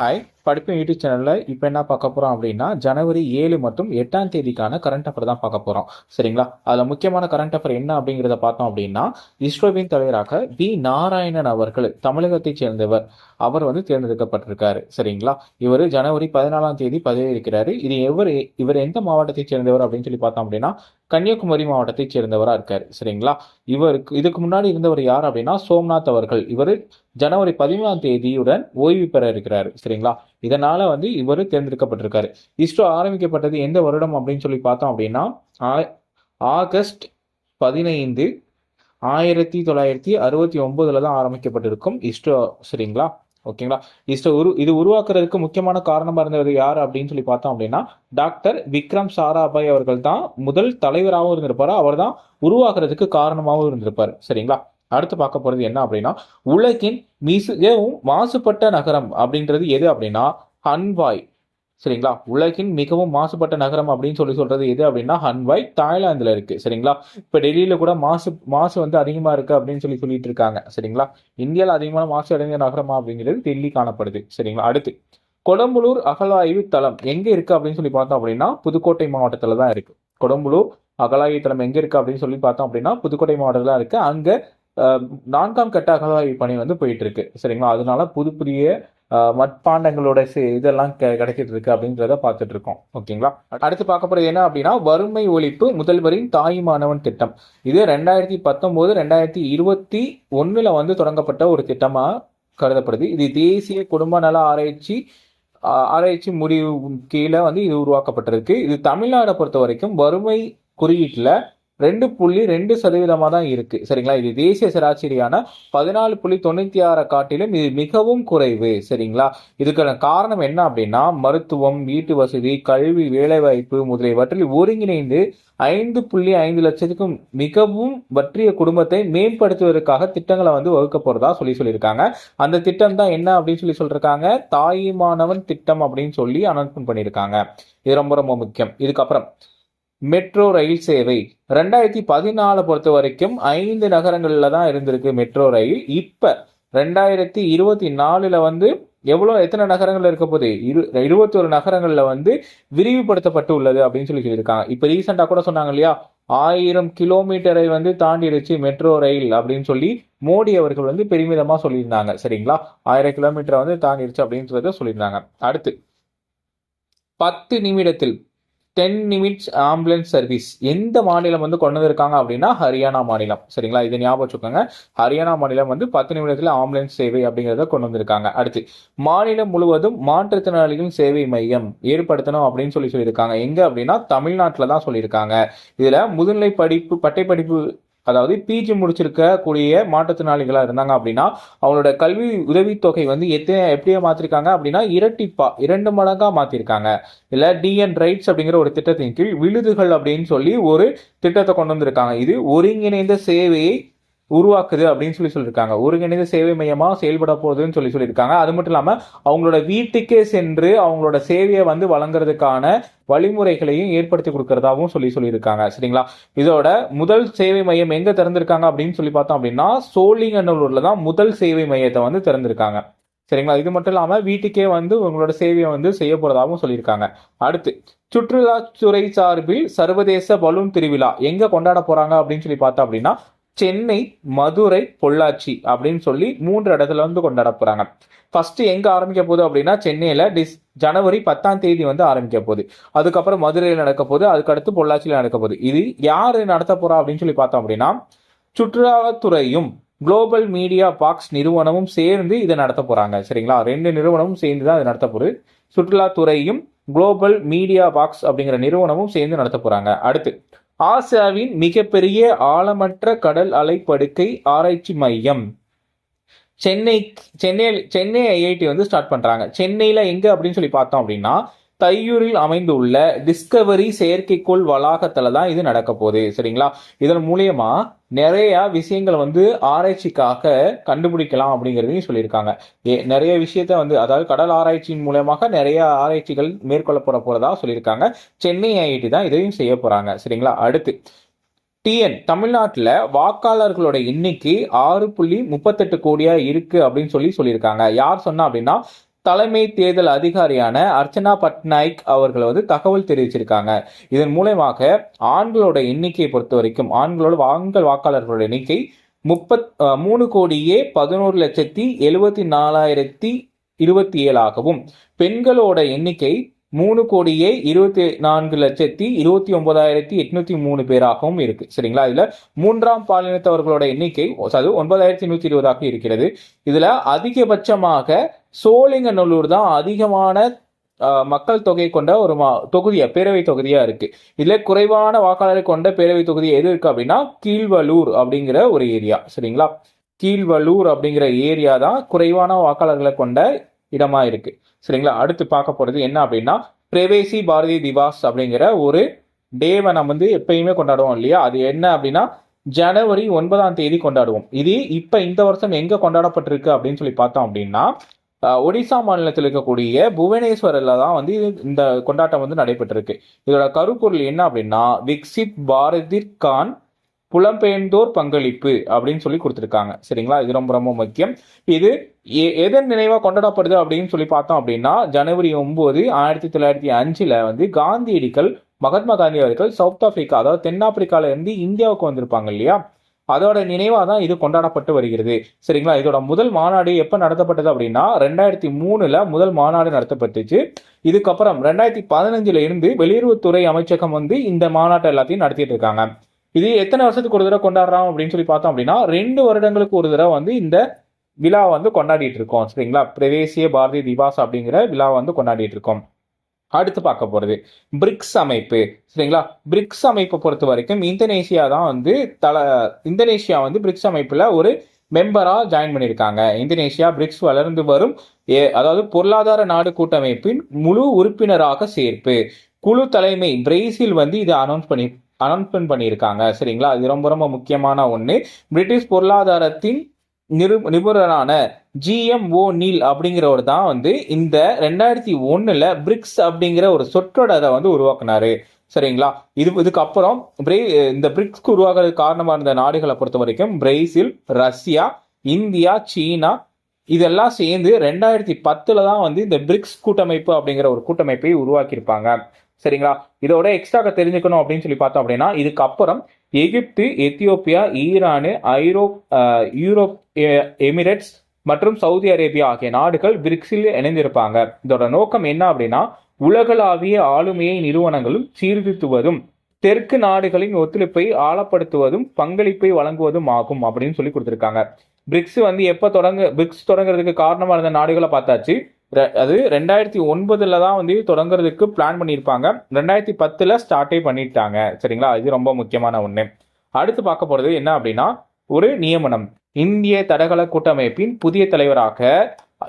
Hi. படிப்பு YouTube சேனலில் இப்போ என்ன பார்க்க போகிறோம் அப்படின்னா ஜனவரி ஏழு மற்றும் எட்டாம் தேதிக்கான கரண்ட் அஃபர் தான் பார்க்க போகிறோம் சரிங்களா? அதில் முக்கியமான கரண்ட் அஃபர் என்ன அப்படிங்கிறத பார்த்தோம் அப்படின்னா இஸ்ரோவின் தலைவராக வி நாராயணன் அவர்கள் தமிழகத்தைச் சேர்ந்தவர். அவர் வந்து தேர்ந்தெடுக்கப்பட்டிருக்காரு. சரிங்களா? இவர் ஜனவரி பதினாலாம் தேதி பதவி இருக்கிறாரு இது எவர் இவர் எந்த மாவட்டத்தைச் சேர்ந்தவர் அப்படின்னு சொல்லி பார்த்தோம் அப்படின்னா கன்னியாகுமரி மாவட்டத்தைச் சேர்ந்தவராக இருக்கார். சரிங்களா? இவருக்கு இதுக்கு முன்னாடி இருந்தவர் யார் அப்படின்னா சோம்நாத் அவர்கள். இவர் ஜனவரி பதிமூணாம் தேதியுடன் ஓய்வு பெற இருக்கிறார். சரிங்களா? இதனால் வந்து இவர் தேர்ந்தெடுக்கப்பட்டிருக்காரு. இஸ்ரோ ஆரம்பிக்கப்பட்டது எந்த வருடம் அப்படின்னு சொல்லி பார்த்தோம் அப்படின்னா ஆ- ஆகஸ்ட் பதினைந்து ஆயிரத்தி தொள்ளாயிரத்தி அறுபத்தி ஒன்பதுல தான் ஆரம்பிக்கப்பட்டிருக்கும் இஸ்ரோ சரிங்களா? ஓகேங்களா? இஸ்ரோ உரு இது உருவாக்குறதுக்கு முக்கியமான காரணமாக இருந்தவர் யார் அப்படின்னு சொல்லி பார்த்தோம் அப்படின்னா டாக்டர் விக்ரம் சாராபாய் அவர்கள் தான் முதல் தலைவராகவும் இருந்திருப்பாரு. அவர் தான் உருவாக்குறதுக்கு காரணமாகவும் இருந்திருப்பாரு சரிங்களா? அடுத்து பார்க்க போகிறது என்ன அப்படின்னா உலகின் மிகவும் மாசுபட்ட நகரம் அப்படின்றது எது அப்படின்னா ஹன்வாய். சரிங்களா? உலகின் மிகவும் மாசுபட்ட நகரம் அப்படின்னு சொல்லி சொல்றது எது அப்படின்னா ஹன்வாய் தாய்லாந்துல இருக்கு. சரிங்களா? இப்ப டெல்லியில கூட மாசு மாசு வந்து அதிகமா இருக்கு அப்படின்னு சொல்லி சொல்லிட்டு இருக்காங்க. சரிங்களா? இந்தியாவில் அதிகமான மாசு அடைந்த நகரமா அப்படிங்கிறது டெல்லி காணப்படுது. சரிங்களா? அடுத்து கொடம்புலூர் அகலாய்வு தளம் எங்க இருக்கு அப்படின்னு சொல்லி பார்த்தோம் அப்படின்னா புதுக்கோட்டை மாவட்டத்துல தான் இருக்கு. கொடம்புலூர் அகலாய்வு தளம் எங்க இருக்கு அப்படின்னு சொல்லி பார்த்தோம் அப்படின்னா புதுக்கோட்டை மாவட்டத்தில் இருக்கு. அங்க நான்காம் கட்ட அகழாய்வு பணி வந்து போயிட்டு இருக்கு சரிங்களா? அதனால புது புதிய மட்பாண்டங்களோட இதெல்லாம் கெ- கிடைச்சிட்டு இருக்கு அப்படின்றத பார்த்துட்டு இருக்கோம் ஓகேங்களா? அடுத்து பார்க்க போறது என்ன அப்படின்னா வறுமை ஒழிப்பு முதல்வரின் தாய் மாணவன் திட்டம். இது ரெண்டாயிரத்தி பத்தொன்பது ரெண்டாயிரத்தி இருபத்தி ஒன்னுல வந்து தொடங்கப்பட்ட ஒரு திட்டமா கருதப்படுது. இது தேசிய குடும்ப நல ஆராய்ச்சி ஆராய்ச்சி முடிவு கீழே வந்து இது உருவாக்கப்பட்டிருக்கு. இது தமிழ்நாடை பொறுத்த வரைக்கும் வறுமை குறியீட்டுல ரெண்டு புள்ளி ரெண்டு சதவீதமாக தான் இருக்குது சரிங்களா? இது தேசிய சராசரியான பதினாலு புள்ளி தொண்ணூற்றி ஆறை காட்டிலும் இது மிகவும் குறைவு. சரிங்களா? இதுக்கான காரணம் என்ன அப்படின்னா மருத்துவம் வீட்டு வசதி கல்வி வேலைவாய்ப்பு முதலியவற்றில் ஒருங்கிணைந்து ஐந்து புள்ளி ஐந்து லட்சத்துக்கும் மிகவும் வற்றிய குடும்பத்தை மேம்படுத்துவதற்காக திட்டங்களை வந்து வகுக்க போகிறதா சொல்லி சொல்லியிருக்காங்க. அந்த திட்டம் தான் என்ன அப்படின்னு சொல்லி சொல்லியிருக்காங்க. தாயுமானவன் திட்டம் அப்படின்னு சொல்லி அனௌன்ஸ்மெண்ட் பண்ணியிருக்காங்க. இது ரொம்ப ரொம்ப முக்கியம். இதுக்கப்புறம் மெட்ரோ ரயில் சேவை. ரெண்டாயிரத்தி பதினாலு பொறுத்த வரைக்கும் ஐந்து நகரங்களில் தான் இருந்திருக்கு மெட்ரோ ரயில். இப்போ ரெண்டாயிரத்தி இருபத்தி நாலில் வந்து எவ்வளோ எத்தனை நகரங்கள் இருக்க போகுது? இரு இருபத்தொரு நகரங்களில் வந்து விரிவுபடுத்தப்பட்டு உள்ளது அப்படின்னு சொல்லி சொல்லியிருக்காங்க. இப்போ ரீசெண்டாக கூட சொன்னாங்க இல்லையா? ஆயிரம் கிலோமீட்டரை வந்து தாண்டிடுச்சு மெட்ரோ ரயில் அப்படின்னு சொல்லி மோடி அவர்கள் வந்து பெருமிதமாக சொல்லியிருந்தாங்க. சரிங்களா? ஆயிரம் கிலோமீட்டரை வந்து தாண்டிடுச்சு அப்படின்றத சொல்லியிருந்தாங்க. அடுத்து பத்து நிமிடத்தில் டென் நிமிட்ஸ் ஆம்புலன்ஸ் சர்வீஸ் எந்த மாநிலம் வந்து கொண்டு வந்திருக்காங்க அப்படின்னா ஹரியானா மாநிலம். சரிங்களா? இது ஞாபகம் வச்சுக்கோங்க. ஹரியானா மாநிலம் வந்து பத்து நிமிடத்தில் ஆம்புலன்ஸ் சேவை அப்படிங்கிறத கொண்டு வந்திருக்காங்க. அடுத்து மாநிலம் முழுவதும் மாற்றுத்திறனாளிகள் சேவை மையம் ஏற்படுத்தணும் அப்படின்னு சொல்லி சொல்லியிருக்காங்க. எங்க அப்படின்னா தமிழ்நாட்டில் தான் சொல்லியிருக்காங்க. இதில் முதுநிலை படிப்பு பட்டை படிப்பு அதாவது பிஜி முடிச்சிருக்க கூடிய மாற்றுத்திறனாளிகளாக இருந்தாங்க அப்படின்னா அவங்களோட கல்வி உதவித்தொகை வந்து எத்தனை எப்படியே மாற்றிருக்காங்க அப்படின்னா இரட்டிப்பா இரண்டு மடங்காக மாற்றிருக்காங்க இல்லை டிஎன் ரைட்ஸ் அப்படிங்கிற ஒரு திட்டத்தின் கீழ் விழுதுகள் அப்படின்னு சொல்லி ஒரு திட்டத்தை கொண்டு வந்திருக்காங்க. இது ஒருங்கிணைந்த சேவையை உருவாக்குது அப்படின்னு சொல்லி சொல்லியிருக்காங்க. ஒருங்கிணைந்த சேவை மையமாக செயல்பட போகுதுன்னு சொல்லி சொல்லியிருக்காங்க. அது மட்டும் இல்லாமல் அவங்களோட வீட்டுக்கே சென்று அவங்களோட சேவையை வந்து வழங்குறதுக்கான வழிமுறைகளையும் ஏற்படுத்தி கொடுக்கறதாகவும் சொல்லி சொல்லியிருக்காங்க. சரிங்களா? இதோட முதல் சேவை மையம் எங்கே திறந்திருக்காங்க அப்படின்னு சொல்லி பார்த்தோம் அப்படின்னா சோழிங்கநல்லூரில் தான் முதல் சேவை மையத்தை வந்து திறந்திருக்காங்க. சரிங்களா? இது மட்டும் இல்லாமல் வீட்டுக்கே வந்து உங்களோட சேவையை வந்து செய்ய போகிறதாகவும் சொல்லியிருக்காங்க. அடுத்து சுற்றுலாத்துறை சார்பில் சர்வதேச பலூன் திருவிழா எங்கே கொண்டாட போகிறாங்க அப்படின்னு சொல்லி பார்த்தோம் அப்படின்னா சென்னை மதுரை பொள்ளாச்சி அப்படின்னு சொல்லி மூன்று இடத்துல வந்து கொண்டாட போறாங்க ஃபர்ஸ்ட் எங்க ஆரம்பிக்க போகுது அப்படின்னா சென்னையில டிஸ் ஜனவரி பத்தாம் தேதி வந்து ஆரம்பிக்க போகுது. அதுக்கப்புறம் மதுரையில் நடக்க போகுது அதுக்கடுத்து பொள்ளாச்சியில் நடக்க போகுது. இது யாரு நடத்த போறா அப்படின்னு சொல்லி பார்த்தோம் அப்படின்னா சுற்றுலாத்துறையும் குளோபல் மீடியா பாக்ஸ் நிறுவனமும் சேர்ந்து இதை நடத்த போறாங்க. சரிங்களா? ரெண்டு நிறுவனமும் சேர்ந்து தான் இதை நடத்த போகுது. சுற்றுலாத்துறையும் குளோபல் மீடியா பாக்ஸ் அப்படிங்கிற நிறுவனமும் சேர்ந்து நடத்த போறாங்க. அடுத்து ஆசியாவின் மிகப்பெரிய ஆழமற்ற கடல் அலைப்படுக்கை ஆராய்ச்சி மையம். சென்னை சென்னை சென்னை ஐஐடி வந்து ஸ்டார்ட் பண்ணுறாங்க சென்னையில் எங்கே அப்படின்னு சொல்லி பார்த்தோம் அப்படின்னா தையூரில் அமைந்துள்ள டிஸ்கவரி செயற்கைக்கோள் வளாகத்துல தான் இது நடக்க போகுது சரிங்களா? இதன் மூலியமா நிறைய விஷயங்கள் வந்து ஆராய்ச்சிக்காக கண்டுபிடிக்கலாம் அப்படிங்கிறதையும் சொல்லியிருக்காங்க. ஏ- நிறைய விஷயத்த வந்து அதாவது கடல் ஆராய்ச்சியின் மூலமாக நிறைய ஆராய்ச்சிகள் மேற்கொள்ளப்பட போறதா சொல்லியிருக்காங்க. சென்னை ஐஐடி தான் இதையும் செய்ய போறாங்க சரிங்களா? அடுத்து டிஎன் தமிழ்நாட்டில் வாக்காளர்களோட எண்ணிக்கை ஆறு புள்ளி முப்பத்தெட்டு கோடியா இருக்கு அப்படின்னு சொல்லி சொல்லியிருக்காங்க. யார் சொன்னா அப்படின்னா தலைமை தேர்தல் அதிகாரியான அர்ச்சனா பட்நாயக் அவர்கள் வந்து தகவல் தெரிவிச்சிருக்காங்க. இதன் மூலயமாக ஆண்களோட எண்ணிக்கையை பொறுத்த வரைக்கும் ஆண்களோட ஆண்கள் வாக்காளர்களோட எண்ணிக்கை முப்பத் மூணு கோடியே பதினோரு லட்சத்தி எழுபத்தி நாலாயிரத்தி இருபத்தி ஏழாகவும் பெண்களோட எண்ணிக்கை மூணு கோடியே இருபத்தி நான்கு லட்சத்தி இருபத்தி ஒன்பதாயிரத்தி எட்நூத்தி மூணு பேராகவும் இருக்கு. சரிங்களா? இதுல மூன்றாம் பாலினத்தவர்களோட எண்ணிக்கை அது ஒன்பதாயிரத்தி நூத்தி இருபதாக இருக்கிறது. இதுல அதிகபட்சமாக சோழிங்கநல்லூர் தான் அதிகமான மக்கள் தொகை கொண்ட ஒரு மா- தொகுதியா பேரவை தொகுதியா இருக்கு. இதுல குறைவான வாக்காளரை கொண்ட பேரவை தொகுதி எது இருக்கு அப்படின்னா கீழ்வலூர் அப்படிங்கிற ஒரு ஏரியா சரிங்களா? கீழ்வலூர் அப்படிங்கிற ஏரியா தான் குறைவான வாக்காளர்களை கொண்ட இடமா இருக்கு சரிங்களா? அடுத்து பார்க்க போறது என்ன அப்படின்னா பிரவேசி பாரதி திவாஸ் அப்படிங்கிற ஒரு டேவை நம்ம வந்து எப்பயுமே கொண்டாடுவோம் இல்லையா? அது என்ன அப்படின்னா ஜனவரி ஒன்பதாம் தேதி கொண்டாடுவோம். இது இப்ப இந்த வருஷம் எங்க கொண்டாடப்பட்டிருக்கு அப்படின்னு சொல்லி பார்த்தோம் அப்படின்னா ஒடிசா மாநிலத்தில் இருக்கக்கூடிய புவனேஸ்வரில் தான் வந்து இது- இந்த கொண்டாட்டம் வந்து நடைபெற்றிருக்கு. இதோட கருப்பொருள் என்ன அப்படின்னா விக்சித் பாரதிற்கான் புலம்பெயர்ந்தோர் பங்களிப்பு அப்படின்னு சொல்லி கொடுத்துருக்காங்க. சரிங்களா? இது ரொம்ப ரொம்ப முக்கியம். இது எ- எதன் நினைவாக கொண்டாடப்படுது அப்படின்னு சொல்லி பார்த்தோம் அப்படின்னா ஜனவரி ஒன்பது ஆயிரத்தி தொள்ளாயிரத்தி அஞ்சில் வந்து காந்தியடிகள் மகாத்மா காந்தி அவர்கள் சவுத் ஆப்பிரிக்கா அதாவது தென்னாப்பிரிக்கால இருந்து இந்தியாவுக்கு வந்திருப்பாங்க இல்லையா? அதோட நினைவாக தான் இது கொண்டாடப்பட்டு வருகிறது. சரிங்களா? இதோட முதல் மாநாடு எப்போ நடத்தப்பட்டது அப்படின்னா ரெண்டாயிரத்தி மூணில் முதல் மாநாடு நடத்தப்பட்டுச்சு. இதுக்கப்புறம் ரெண்டாயிரத்தி பதினஞ்சுல இருந்து வெளியுறவுத்துறை அமைச்சகம் வந்து இந்த மாநாட்டை எல்லாத்தையும் நடத்திட்டு இருக்காங்க. இது எத்தனை வருஷத்துக்கு ஒரு தடவை கொண்டாடுறோம் அப்படின்னு சொல்லி பார்த்தோம் அப்படின்னா ரெண்டு வருடங்களுக்கு ஒரு தடவை வந்து இந்த விழா வந்து கொண்டாடிட்டு இருக்கோம். சரிங்களா? பிரதேசிய பாரதி திவாஸ் அப்படிங்கிற விழா வந்து கொண்டாடிட்டு இருக்கோம். அடுத்து பார்க்க போகிறது பிரிக்ஸ் அமைப்பு. சரிங்களா? பிரிக்ஸ் அமைப்பை பொறுத்த வரைக்கும் இந்தோனேஷியா தான் வந்து தல இந்தோனேஷியா வந்து பிரிக்ஸ் அமைப்பில் ஒரு மெம்பராக ஜாயின் பண்ணியிருக்காங்க. இந்தோனேஷியா பிரிக்ஸ் வளர்ந்து வரும் ஏ- அதாவது பொருளாதார நாடு கூட்டமைப்பின் முழு உறுப்பினராக சேர்ப்பு. குழு தலைமை பிரேசில் வந்து இதை அனௌன்ஸ் பண்ணி அனௌன்ஸ்மெண்ட் பண்ணியிருக்காங்க. சரிங்களா? இது ரொம்ப ரொம்ப முக்கியமான ஒன்று பிரிட்டிஷ் பொருளாதாரத்தின் நிரு நிபுணரான ஜிஎம்ஓ நீல் அப்படிங்கிறவர் தான் வந்து இந்த ரெண்டாயிரத்தி ஒன்றில் பிரிக்ஸ் அப்படிங்கிற ஒரு சொற்றொடரை வந்து உருவாக்குனாரு. சரிங்களா? இது இதுக்கப்புறம் பிரே இந்த பிரிக்ஸ்க்கு உருவாகிறதுக்கு காரணமாக இருந்த நாடுகளை பொறுத்த வரைக்கும் பிரேசில் ரஷ்யா இந்தியா சீனா இதெல்லாம் சேர்ந்து ரெண்டாயிரத்தி பத்தில் தான் வந்து இந்த பிரிக்ஸ் கூட்டமைப்பு அப்படிங்கிற ஒரு கூட்டமைப்பை உருவாக்கியிருப்பாங்க. சரிங்களா? இதோட எக்ஸ்ட்ராக தெரிஞ்சுக்கணும் அப்படின்னு சொல்லி பார்த்தோம் அப்படின்னா இதுக்கப்புறம் எகிப்து எத்தியோப்பியா ஈரானு ஐரோப் யூரோப் எமிரேட்ஸ் மற்றும் சவுதி அரேபியா ஆகிய நாடுகள் பிரிக்ஸில் இணைந்திருப்பாங்க. இதோட நோக்கம் என்ன அப்படின்னா உலகளாவிய ஆளுமையை நிறுவனங்களும் சீர்திருத்துவதும் தெற்கு நாடுகளின் ஒத்துழைப்பை ஆழப்படுத்துவதும் பங்களிப்பை வழங்குவதும் ஆகும் அப்படின்னு சொல்லி கொடுத்துருக்காங்க. பிரிக்ஸ் வந்து எப்போ தொடங்க பிரிக்ஸ் தொடங்குறதுக்கு காரணமாக இருந்த நாடுகளை பார்த்தாச்சு. அது ரெண்டாயிரத்தி ஒன்பதுல தான் வந்து தொடங்குறதுக்கு பிளான் பண்ணியிருப்பாங்க. ரெண்டாயிரத்தி பத்துல ஸ்டார்ட்டே பண்ணிட்டாங்க. சரிங்களா? இது ரொம்ப முக்கியமான ஒன்று அடுத்து பார்க்க போகிறது என்ன அப்படின்னா ஒரு நியமனம். இந்திய தடகள கூட்டமைப்பின் புதிய தலைவராக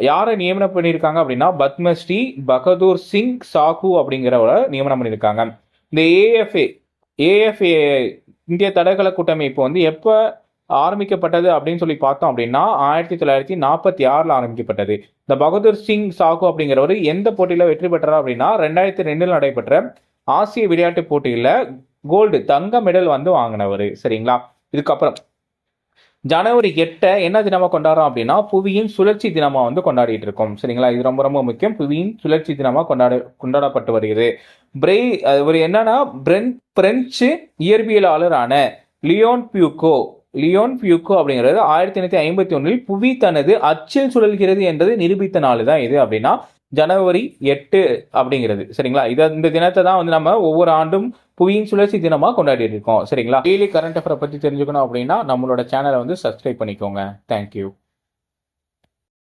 யாரை நியமனம் பண்ணியிருக்காங்க அப்படின்னா பத்மஸ்ரீ பகதூர் சிங் சாகு அப்படிங்கிறவரை நியமனம் பண்ணியிருக்காங்க. இந்த ஏஎஃப்ஏ ஏஎஃப்ஏ இந்திய தடகள கூட்டமைப்பு வந்து எப்போ ஆரம்பிக்கப்பட்டது அப்படின்னு சொல்லி பார்த்தோம் அப்படின்னா ஆயிரத்தி தொள்ளாயிரத்தி நாற்பத்தி ஆறில் ஆரம்பிக்கப்பட்டது. இந்த பகதூர் சிங் சாகு அப்படிங்கிறவர் எந்த போட்டியில் வெற்றி பெற்றார் அப்படின்னா ரெண்டாயிரத்தி ரெண்டில் நடைபெற்ற ஆசிய விளையாட்டு போட்டியில் கோல்டு தங்க மெடல் வந்து வாங்கினவர். சரிங்களா? இதுக்கப்புறம் ஜனவரி எட்டை என்ன தினமாக கொண்டாடுறோம் அப்படின்னா புவியின் சுழற்சி தினமாக வந்து கொண்டாடிட்டு இருக்கோம். சரிங்களா? இது ரொம்ப ரொம்ப முக்கியம். புவியின் சுழற்சி தினமாக கொண்டாட கொண்டாடப்பட்டு வருகிறது. பிரெய் ஒரு என்னன்னா பிரென் பிரெஞ்சு இயற்பியலாளரான லியோன் பியூக்கோ லியோன் பியூக்கோ அப்படிங்கிறது ஆயிரத்தி எண்ணூற்றி ஐம்பத்தி ஒன்றில் புவி தனது அச்சில் சுழல்கிறது என்பது நிரூபித்த நாள் தான் இது அப்படின்னா ஜனவரி எட்டு அப்படிங்கிறது. சரிங்களா? இதை இந்த தினத்தை தான் வந்து நம்ம ஒவ்வொரு ஆண்டும் புவியின் சுழற்சி தினமாக கொண்டாடிட்டு இருக்கோம். சரிங்களா? டெய்லி கரண்ட் அஃபரை பற்றி தெரிஞ்சுக்கணும் அப்படின்னா நம்மளோட சேனலை வந்து சப்ஸ்கிரைப் பண்ணிக்கோங்க. தேங்க்யூ